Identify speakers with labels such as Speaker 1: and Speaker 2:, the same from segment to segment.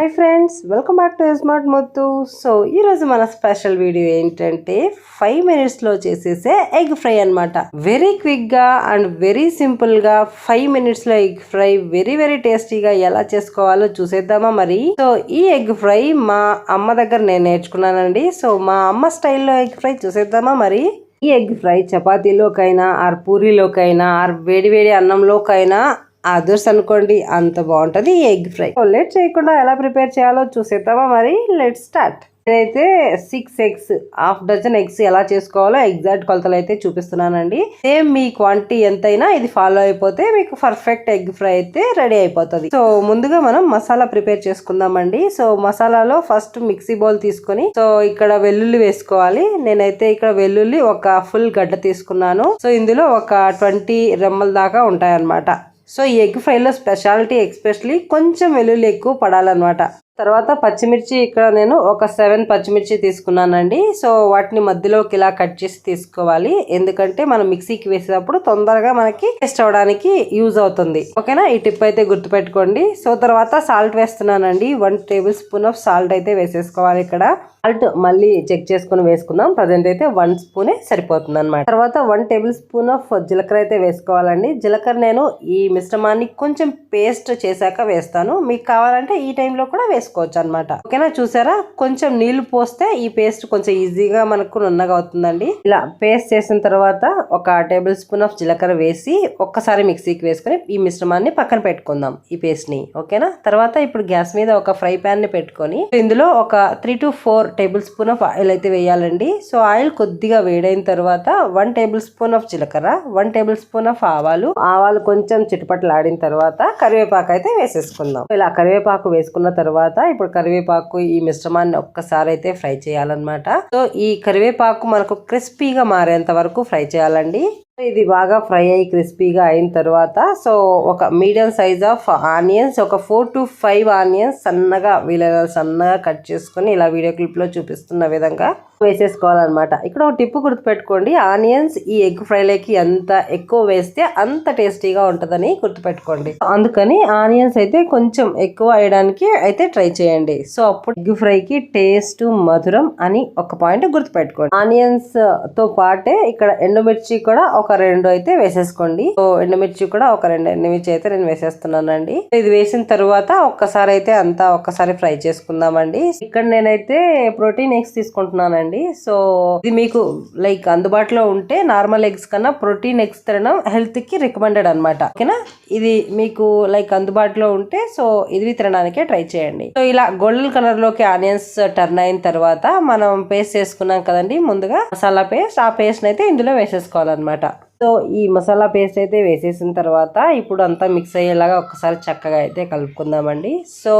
Speaker 1: Hi friends welcome back to smart మొత్తు so ఈరోజు మన special video ఏంటంటే ఫైవ్ మినిట్స్లో చేసేసే ఎగ్ ఫ్రై అన్నమాట. వెరీ క్విక్గా అండ్ వెరీ సింపుల్గా ఫైవ్ మినిట్స్లో ఎగ్ ఫ్రై వెరీ వెరీ టేస్టీగా ఎలా చేసుకోవాలో చూసేద్దామా మరి. సో ఈ ఎగ్ ఫ్రై మా అమ్మ దగ్గర నేను నేర్చుకున్నానండి. సో మా అమ్మ స్టైల్లో ఎగ్ ఫ్రై చూసేద్దామా మరి. ఈ ఎగ్ ఫ్రై చపాతీలోకైనా ఆర్ పూరీలోకైనా ఆర్ వేడి వేడి అన్నంలోకైనా అదర్స్ అనుకోండి అంత బాగుంటది ఎగ్ ఫ్రై. లేట్ చేయకుండా ఎలా ప్రిపేర్ చేయాలో చూసేద్దామా మరి? Let start. నేనైతే six eggs half dozen eggs ఎలా చేసుకోవాలో ఎగ్జాక్ట్ కొలతలు అయితే చూపిస్తున్నానండి. సేమ్ మీ క్వాంటిటీ ఎంతైనా ఇది ఫాలో అయిపోతే మీకు పర్ఫెక్ట్ ఎగ్ ఫ్రై అయితే రెడీ అయిపోతుంది. సో ముందుగా మనం మసాలా ప్రిపేర్ చేసుకుందామండి. సో మసాలాలో ఫస్ట్ మిక్సీ బౌల్ తీసుకొని సో ఇక్కడ వెల్లుల్లి వేసుకోవాలి. నేనైతే ఇక్కడ వెల్లుల్లి ఒక ఫుల్ గడ్డ తీసుకున్నాను. సో ఇందులో ఒక ట్వంటీ రెమ్మల దాకా ఉంటాయన్నమాట. సో ఈ ఎగ్ ఫ్రైలో స్పెషాలిటీ ఎక్స్పెషలీ కొంచెం వెల్లుల్లి ఎక్కువ పడాలన్నమాట. తర్వాత పచ్చిమిర్చి ఇక్కడ నేను ఒక సెవెన్ పచ్చిమిర్చి తీసుకున్నానండి. సో వాటిని మధ్యలోకి ఇలా కట్ చేసి తీసుకోవాలి. ఎందుకంటే మనం మిక్సీకి వేసేటప్పుడు తొందరగా మనకి టేస్ట్ అవడానికి యూజ్ అవుతుంది. ఓకేనా? ఈ టిప్ అయితే గుర్తుపెట్టుకోండి. సో తర్వాత సాల్ట్ వేస్తున్నానండి. One table spoon of salt అయితే వేసేసుకోవాలి ఇక్కడ. సాల్ట్ మళ్ళీ చెక్ చేసుకుని వేసుకుందాం. ప్రజెంట్ అయితే వన్ స్పూనే సరిపోతుంది అనమాట తర్వాత వన్ టేబుల్ స్పూన్ ఆఫ్ జీలకర్ర అయితే వేసుకోవాలండి. జీలకర్ర నేను ఈ మిశ్రమాన్ని కొంచెం పేస్ట్ చేశాక వేస్తాను. మీకు కావాలంటే ఈ టైంలో కూడా చేసుకోవచ్చు అనమాట ఓకేనా చూసారా? కొంచెం నీళ్ళు పోస్తే ఈ పేస్ట్ కొంచెం ఈజీగా మనకు నున్నగా అవుతుందండి. ఇలా పేస్ట్ చేసిన తర్వాత ఒక టేబుల్ స్పూన్ ఆఫ్ జీలకర్ర వేసి ఒక్కసారి మిక్సీకి వేసుకొని ఈ మిశ్రమాన్ని పక్కన పెట్టుకుందాం ఈ పేస్ట్ని ఓకేనా? తర్వాత ఇప్పుడు గ్యాస్ మీద ఒక ఫ్రై ప్యాన్ని పెట్టుకొని ఇందులో ఒక three to four tablespoon of oil అయితే వేయాలండి. సో ఆయిల్ కొద్దిగా వేడైన తర్వాత వన్ టేబుల్ స్పూన్ ఆఫ్ జీలకర్ర వన్ టేబుల్ స్పూన్ ఆఫ్ ఆవాలు. ఆవాలు కొంచెం చిటపట్లాడిన తర్వాత కరివేపాకు అయితే వేసేసుకుందాం. ఇలా కరివేపాకు వేసుకున్న తర్వాత ఇప్పుడు కరివేపాకు ఈ మిశ్రమాన్ని ఒక్కసారి అయితే ఫ్రై చేయాలన్నమాట. సో ఈ కరివేపాకు మనకు క్రిస్పీగా మారేంత వరకు ఫ్రై చేయాలండి. ఇది బాగా ఫ్రై అయ్యి క్రిస్పీగా అయిన తర్వాత సో ఒక మీడియం సైజ్ ఆఫ్ ఆనియన్స్ ఒక ఫోర్ టు ఫైవ్ ఆనియన్స్ సన్నగా వీలైన సన్నగా కట్ చేసుకొని ఇలా వీడియో క్లిప్లో చూపిస్తున్న విధంగా వేసేసుకోవాలన్నమాట. ఇక్కడ ఒక టిప్పు గుర్తుపెట్టుకోండి ఆనియన్స్ ఈ ఎగ్ ఫ్రైలోకి ఎంత ఎక్కువ వేస్తే అంత టేస్టీగా ఉంటుందని గుర్తుపెట్టుకోండి. అందుకని ఆనియన్స్ అయితే కొంచెం ఎక్కువ వేయడానికి అయితే ట్రై చేయండి. సో అప్పుడు ఎగ్ ఫ్రైకి టేస్ట్ మధురం అని ఒక పాయింట్ గుర్తుపెట్టుకోండి. ఆనియన్స్తో పాటే ఇక్కడ ఎండుమిర్చి కూడా ఒక రెండు అయితే వేసేసుకోండి. సో ఎండుమిర్చి కూడా ఒక రెండు ఎండుమిర్చి అయితే నేను వేసేస్తున్నానండి. ఇది వేసిన తర్వాత ఒక్కసారి అయితే అంతా ఒక్కసారి ఫ్రై చేసుకుందామండి. ఇక్కడ నేనైతే ప్రోటీన్ ఎగ్స్ తీసుకుంటున్నానండి. సో ఇది మీకు లైక్ అందుబాటులో ఉంటే నార్మల్ ఎగ్స్ కన్నా ప్రోటీన్ ఎగ్స్ తినడం హెల్త్కి రికమెండెడ్ అనమాట ఓకేనా? ఇది మీకు లైక్ అందుబాటులో ఉంటే సో ఇది తినడానికే ట్రై చేయండి. సో ఇలా గోల్డెన్ కలర్లోకి ఆనియన్స్ టర్న్ అయిన తర్వాత మనం పేస్ట్ చేసుకున్నాం కదండి ముందుగా మసాలా పేస్ట్. ఆ పేస్ట్ అయితే ఇందులో వేసేసుకోవాలన్నమాట. సో ఈ మసాలా పేస్ట్ అయితే వేసేసిన తర్వాత ఇప్పుడు అంతా మిక్స్ అయ్యేలాగా ఒకసారి చక్కగా అయితే కలుపుకుందామండి. సో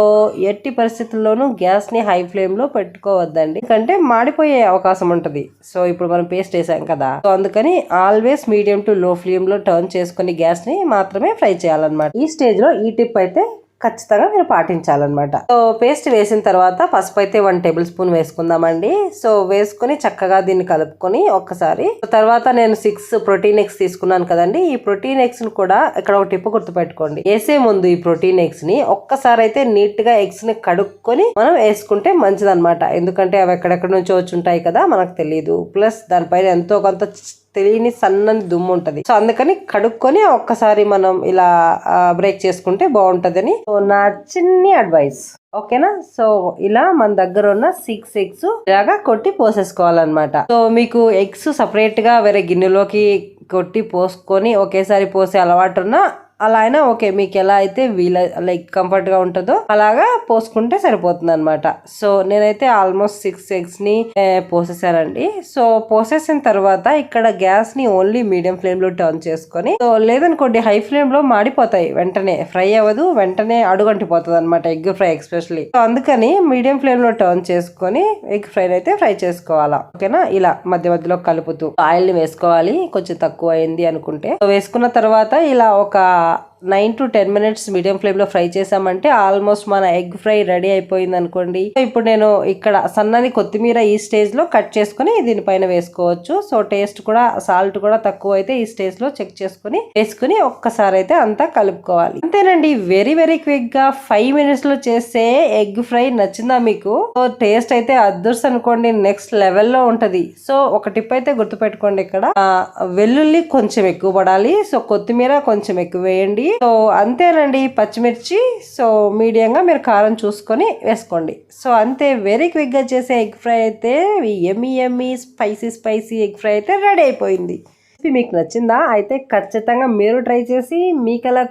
Speaker 1: ఎట్టి పరిస్థితుల్లోనూ గ్యాస్ని హై ఫ్లేమ్లో పెట్టుకోవద్దండి. ఎందుకంటే మాడిపోయే అవకాశం ఉంటుంది. సో ఇప్పుడు మనం పేస్ట్ వేసాం కదా. సో అందుకని ఆల్వేస్ మీడియం టు లో ఫ్లేమ్లో టర్న్ చేసుకుని గ్యాస్ని మాత్రమే ఫ్రై చేయాలన్నమాట. ఈ స్టేజ్లో ఈ టిప్ అయితే ఖచ్చితంగా మీరు పాటించాలన్నమాట. సో పేస్ట్ వేసిన తర్వాత పసుపు అయితే వన్ టేబుల్ స్పూన్ వేసుకుందామండి. సో వేసుకొని చక్కగా దీన్ని కలుపుకొని ఒక్కసారి తర్వాత నేను సిక్స్ ప్రోటీన్ ఎగ్స్ తీసుకున్నాను కదండి. ఈ ప్రోటీన్ ఎగ్స్ని కూడా ఇక్కడ ఒక టిప్పు గుర్తుపెట్టుకోండి. వేసే ముందు ఈ ప్రోటీన్ ఎగ్స్ని ఒక్కసారి అయితే నీట్గా ఎగ్స్ని కడుక్కొని మనం వేసుకుంటే మంచిదన్నమాట. ఎందుకంటే అవి ఎక్కడెక్కడ నుంచి వచ్చి ఉంటాయి కదా మనకు తెలియదు ప్లస్ దానిపైన ఎంతో కొంత తెలియని సన్నని దుమ్ము ఉంటుంది. సో అందుకని కడుక్కొని ఒక్కసారి మనం ఇలా బ్రేక్ చేసుకుంటే బాగుంటుందని. సో నా చిన్ని అడ్వైస్ ఓకేనా? సో ఇలా మన దగ్గర ఉన్న సిక్స్ ఎగ్స్ ఇలాగా కొట్టి పోసేసుకోవాలన్నమాట. సో మీకు ఎగ్స్ సపరేట్గా వేరే గిన్నెలోకి కొట్టి పోసుకొని ఒకేసారి పోసే అలవాటు ఉన్నా అలా అయినా ఓకే మీకు ఎలా అయితే వీల లైక్ కంఫర్ట్గా ఉంటుందో అలాగా పోసుకుంటే సరిపోతుంది అనమాట సో నేనైతే ఆల్మోస్ట్ సిక్స్ ఎగ్స్ని పోసేసానండి. సో పోసేసిన తర్వాత ఇక్కడ గ్యాస్ని ఓన్లీ మీడియం ఫ్లేమ్లో టర్న్ చేసుకొని సో లేదనుకోండి హై ఫ్లేమ్లో మాడిపోతాయి వెంటనే. ఫ్రై అవ్వదు వెంటనే అడుగంటిపోతుంది అనమాట ఎగ్ ఫ్రై ఎక్స్పెషలీ సో అందుకని మీడియం ఫ్లేమ్లో టర్న్ చేసుకొని ఎగ్ ఫ్రై అయితే ఫ్రై చేసుకోవాలా. ఓకేనా? ఇలా మధ్య మధ్యలో కలుపుతూ. ఆయిల్ని వేసుకోవాలి కొంచెం తక్కువ అయింది అనుకుంటే వేసుకున్న తర్వాత ఇలా ఒక a nine to ten minutes medium ఫ్లేమ్లో ఫ్రై చేసామంటే ఆల్మోస్ట్ మన ఎగ్ ఫ్రై రెడీ అయిపోయింది అనుకోండి. సో ఇప్పుడు నేను ఇక్కడ సన్నని కొత్తిమీర ఈ స్టేజ్లో కట్ చేసుకుని దీనిపైన వేసుకోవచ్చు. సో టేస్ట్ కూడా సాల్ట్ కూడా తక్కువ అయితే ఈ స్టేజ్లో చెక్ చేసుకుని వేసుకుని ఒక్కసారి అయితే అంతా కలుపుకోవాలి. అంతేనండి వెరీ వెరీ క్విక్గా ఫైవ్ మినిట్స్లో చేసే ఎగ్ ఫ్రై నచ్చిందా మీకు? సో టేస్ట్ అయితే అదృష్ట అనుకోండి నెక్స్ట్ లెవెల్లో ఉంటది. సో ఒక టిప్ అయితే గుర్తుపెట్టుకోండి ఇక్కడ. వెల్లుల్లి కొంచెం ఎక్కువ పడాలి. సో కొత్తిమీర కొంచెం ఎక్కువ వేయండి. సో అంతేనండి పచ్చిమిర్చి. సో మీడియంగా మీరు కారం చూసుకొని వేసుకోండి. సో అంతే వెరీ క్విక్గా చేసే ఎగ్ ఫ్రై అయితే ఎమ్మి ఎమ్మి స్పైసీ స్పైసీ ఎగ్ ఫ్రై అయితే రెడీ అయిపోయింది. రెసిపీ మీకు నచ్చిందా? అయితే ఖచ్చితంగా మీరు ట్రై చేసి మీకు ఎలా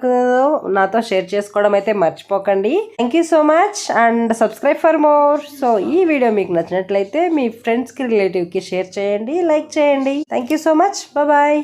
Speaker 1: నాతో షేర్ చేసుకోవడం అయితే మర్చిపోకండి. Thank you so much and subscribe for more so ఈ వీడియో మీకు నచ్చినట్లయితే మీ ఫ్రెండ్స్కి రిలేటివ్కి షేర్ చేయండి లైక్ చేయండి. Thank you so much bye